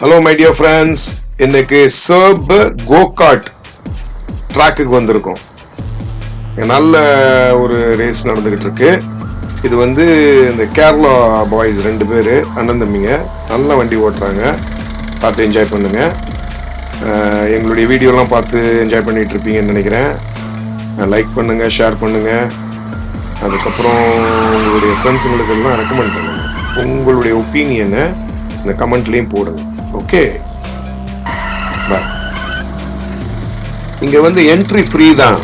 Hello my dear friends இன்னைக்கு Surf go kart ட்ராக்குக்கு வந்திருக்கோம். நல்ல ஒரு ரேஸ் நடந்துகிட்டு இருக்கு இது வந்து இந்த கேரளா பாய்ஸ் ரெண்டு பேர் அண்ணன் தம்பிங்க நல்ல வண்டி ஓட்டுறாங்க. பார்த்து என்ஜாய் பண்ணுங்க. எங்களுடைய வீடியோலாம் பார்த்து என்ஜாய் பண்ணிட்டு இருப்பீங்கன்னு நினைக்கிறேன். லைக் பண்ணுங்க ஷேர் பண்ணுங்க. அதுக்கப்புறம் உங்களுடைய ஃப்ரெண்ட்ஸுங்களுக்கு எல்லாம் ரெக்கமெண்ட் பண்ணுங்க. உங்களுடைய ஒப்பீனியனை இந்த கமெண்ட்லேயும் போடுங்க. ஓகே. இங்க வந்து என்ட்ரி ஃப்ரீ தான்.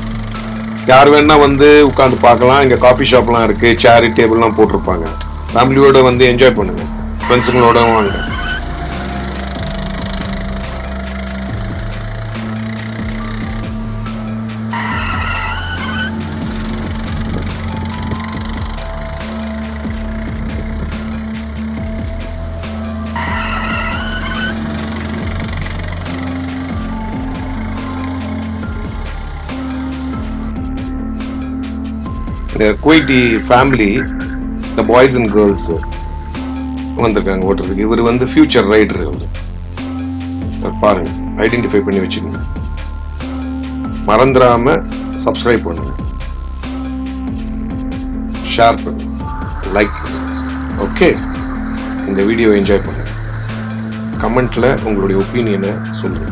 யார் வேணா வந்து உட்காந்து பார்க்கலாம். இங்க காஃபி ஷாப்லாம் இருக்கு. சேரி டேபிள்லாம் போட்டிருப்பாங்க. ஃபேமிலியோட வந்து என்ஜாய் பண்ணுங்க. ஃப்ரெண்ட்ஸுங்களோட வாங்க. குவைட்டி ஃபேமிலி இந்த பாய்ஸ் அண்ட் கேர்ள்ஸ் வந்திருக்காங்க ஓட்டுறதுக்கு. இவர் வந்து ஃபியூச்சர் ரைடர் அவர் பாருங்க ஐடென்டிஃபை பண்ணி வச்சுக்கோங்க. மறந்துடாம சப்ஸ்கிரைப் பண்ணுங்க. ஷேர் பண்ணுங்க. லைக் பண்ணுங்க. ஓகே இந்த வீடியோ என்ஜாய் பண்ணுங்க. கமெண்ட்ல உங்களுடைய ஒப்பீனியனை சொல்லுங்க.